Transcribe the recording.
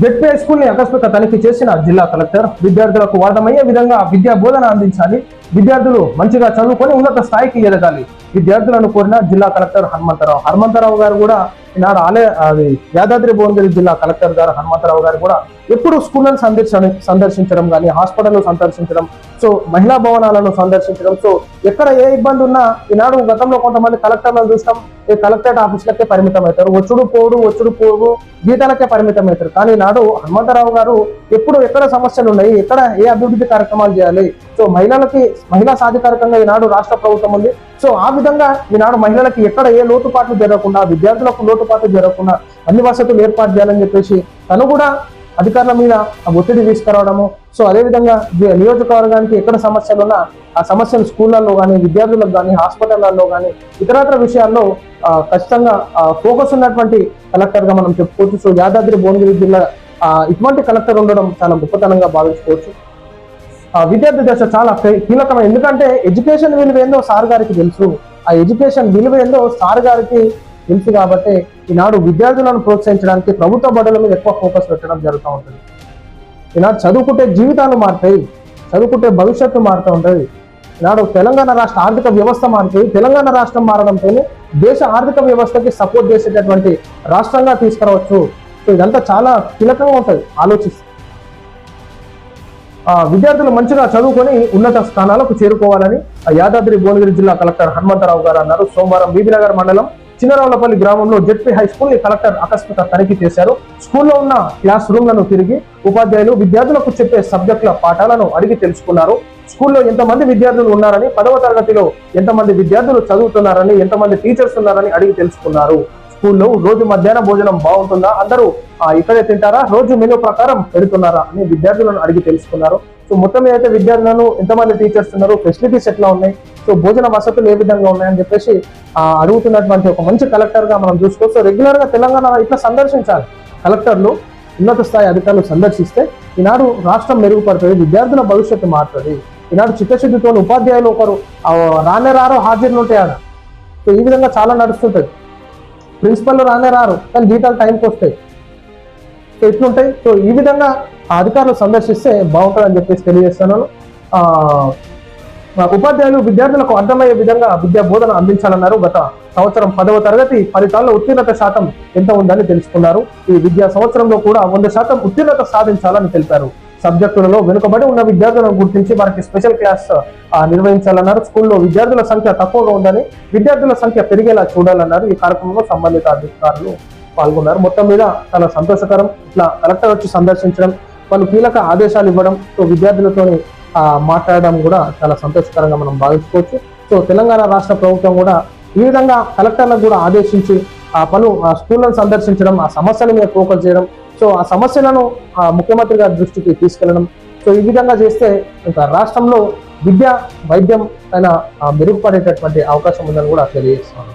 ZP high ని ఆకస్మిక తనిఖీ చేసిన జిల్లా కలెక్టర్ విద్యార్థులకు వాదమయ్యే విధంగా విద్యా బోధన అందించాలి. విద్యార్థులు మంచిగా చదువుకొని ఉన్నత స్థాయికి ఎదగాలి. విద్యార్థులను కోరిన జిల్లా కలెక్టర్ హనుమంతరావు. హనుమంతరావు గారు కూడా ఈనాడు ఆలయ అది యాదాద్రి భువనగిరి జిల్లా కలెక్టర్ గారు హనుమంతరావు గారు కూడా ఎప్పుడు స్కూళ్ళను సందర్శన సందర్శించడం కానీ హాస్పిటల్ సందర్శించడం సో మహిళా భవనాలను సందర్శించడం సో ఎక్కడ ఏ ఇబ్బంది ఉన్నా ఈనాడు గతంలో కొంతమంది కలెక్టర్లను చూస్తాం ఈ కలెక్టరేట్ ఆఫీసులకే పరిమితం అవుతారు వచ్చుడు పోడు వచ్చుడు పోడు జీతాలకే పరిమితం అవుతారు కానీ నాడు హనుమంతరావు గారు ఎప్పుడు ఎక్కడ సమస్యలు ఉన్నాయి ఎక్కడ ఏ అభివృద్ధి కార్యక్రమాలు చేయాలి సో మహిళలకి మహిళా సాధికారికంగా ఈనాడు రాష్ట్ర ప్రభుత్వం ఉంది. సో ఆ విధంగా ఈనాడు మహిళలకి ఎక్కడ ఏ లోటుపాట్లు జరగకుండా విద్యార్థులకు లోటుపాట్లు జరగకుండా అన్ని వసతులు ఏర్పాటు చేయాలని చెప్పేసి తను కూడా అధికారుల మీద ఆ ఒత్తిడి తీసుకురావడము. సో అదేవిధంగా నియోజకవర్గానికి ఎక్కడ సమస్యలు ఉన్నా ఆ సమస్యలు స్కూళ్ళల్లో కానీ విద్యార్థులకు కానీ హాస్పిటళ్ళలో కానీ ఇతరత్ర విషయాల్లో ఖచ్చితంగా ఫోకస్ ఉన్నటువంటి కలెక్టర్గా మనం చెప్పుకోవచ్చు. సో యాదాద్రి భువనగిరి జిల్లా ఇటువంటి కలెక్టర్ ఉండడం చాలా గొప్పతనంగా భావించుకోవచ్చు. విద్యార్థి దశ చాలా కీలకమైన ఎందుకంటే ఎడ్యుకేషన్ విలువ ఏందో సార్ గారికి తెలుసు. ఆ ఎడ్యుకేషన్ విలువ ఏందో సార్ గారికి తెలుసు కాబట్టి ఈనాడు విద్యార్థులను ప్రోత్సహించడానికి ప్రభుత్వ బడుల మీద ఎక్కువ ఫోకస్ పెట్టడం జరుగుతూ ఉంటుంది. ఈనాడు చదువుకుంటే జీవితాలు మారుతాయి చదువుకుంటే భవిష్యత్తు మారుతూ ఉంటుంది. ఈనాడు తెలంగాణ రాష్ట్ర ఆర్థిక వ్యవస్థ మారుతుంది తెలంగాణ రాష్ట్రం మారడంతో దేశ ఆర్థిక వ్యవస్థకి సపోర్ట్ చేసేటటువంటి రాష్ట్రంగా తీసుకురావచ్చు. సో ఇదంతా చాలా కీలకంగా ఉంటుంది ఆలోచిస్తే. ఆ, విద్యార్థులు మంచిగా చదువుకొని ఉన్నత స్థానాలకు చేరుకోవాలని ఆ యాదాద్రి భువనగిరి జిల్లా కలెక్టర్ హనుమంతరావు గారు అన్నారు. సోమవారం బీబీనగర్ మండలం చిన్నరావులపల్లి గ్రామంలో జెడ్పీ హై స్కూల్ని కలెక్టర్ ఆకస్మిక తనిఖీ చేశారు. స్కూల్లో ఉన్న క్లాస్ రూమ్లను తిరిగి ఉపాధ్యాయులు విద్యార్థులకు చెప్పే సబ్జెక్టుల పాఠాలను అడిగి తెలుసుకున్నారు. స్కూల్లో ఎంతమంది విద్యార్థులు ఉన్నారని పదవ తరగతిలో ఎంతమంది విద్యార్థులు చదువుతున్నారని ఎంతమంది టీచర్స్ ఉన్నారని అడిగి తెలుసుకున్నారు. స్కూల్లో రోజు మధ్యాహ్న భోజనం బాగుంటుందా? అందరూ ఇక్కడే తింటారా? రోజు మెనూ ప్రకారం పెడుతున్నారా? అని విద్యార్థులను అడిగి తెలుసుకున్నారు. సో మొత్తం ఏదైతే అయితే విద్యార్థులను ఎంతమంది టీచర్స్ ఉన్నారు ఫెసిలిటీస్ ఎట్లా ఉన్నాయి? సో భోజన వసతులు ఏ విధంగా ఉన్నాయని చెప్పేసి అడుగుతున్నటువంటి ఒక మంచి కలెక్టర్గా మనం చూసుకోవచ్చు రెగ్యులర్గా తెలంగాణ ఇట్లా సందర్శించాలి. కలెక్టర్లు ఉన్నత స్థాయి అధికారులు సందర్శిస్తే ఈనాడు రాష్ట్రం మెరుగుపడుతుంది విద్యార్థుల భవిష్యత్తు మారుతుంది. ఈనాడు చిత్తశుద్ధితో ఉపాధ్యాయులు ఒకరు రానే రారో హాజరులు ఉంటాయి సో ఈ విధంగా చాలా నడుస్తుంటుంది. ప్రిన్సిపల్ రానే రారు కానీ జీతాలు టైంకి వస్తాయి. సో ఇట్లుంటాయి. సో ఈ విధంగా అధికారులు సందర్శిస్తే బాగుంటుంది అని చెప్పేసి తెలియజేస్తున్నాను. ఆ, మా ఉపాధ్యాయులు విద్యార్థులకు అర్థమయ్యే విధంగా విద్యా బోధన అందించాలన్నారు. గత సంవత్సరం పదవ తరగతి ఫలితాల్లో ఉత్తీర్ణత శాతం ఎంత ఉందని తెలుసుకున్నారు. ఈ విద్యా సంవత్సరంలో కూడా వంద శాతం ఉత్తీర్ణత సాధించాలని తెలిపారు. సబ్జెక్టులలో వెనుకబడి ఉన్న విద్యార్థులను గుర్తించి వారికి స్పెషల్ క్లాస్ నిర్వహించాలన్నారు. స్కూల్లో విద్యార్థుల సంఖ్య తక్కువగా ఉందని విద్యార్థుల సంఖ్య పెరిగేలా చూడాలన్నారు. ఈ కార్యక్రమంలో సంబంధిత అధికారులు పాల్గొన్నారు. మొత్తం మీద చాలా సంతోషకరం. ఇట్లా కలెక్టర్ వచ్చి సందర్శించడం పలు కీలక ఆదేశాలు ఇవ్వడం సో విద్యార్థులతో మాట్లాడడం కూడా చాలా సంతోషకరంగా మనం భావించుకోవచ్చు. సో తెలంగాణ రాష్ట్ర ప్రభుత్వం కూడా ఈ విధంగా కలెక్టర్లకు కూడా ఆదేశించి ఆ పలు ఆ స్కూళ్ళను సందర్శించడం ఆ సమస్యల మీద ఫోకస్ చేయడం సో ఆ సమస్యలను ఆ ముఖ్యమంత్రి గారి దృష్టికి తీసుకెళ్ళడం సో ఈ విధంగా చేస్తే ఇంకా రాష్ట్రంలో విద్య వైద్యం అయినా మెరుగుపడేటటువంటి అవకాశం ఉందని కూడా తెలియజేస్తున్నాను.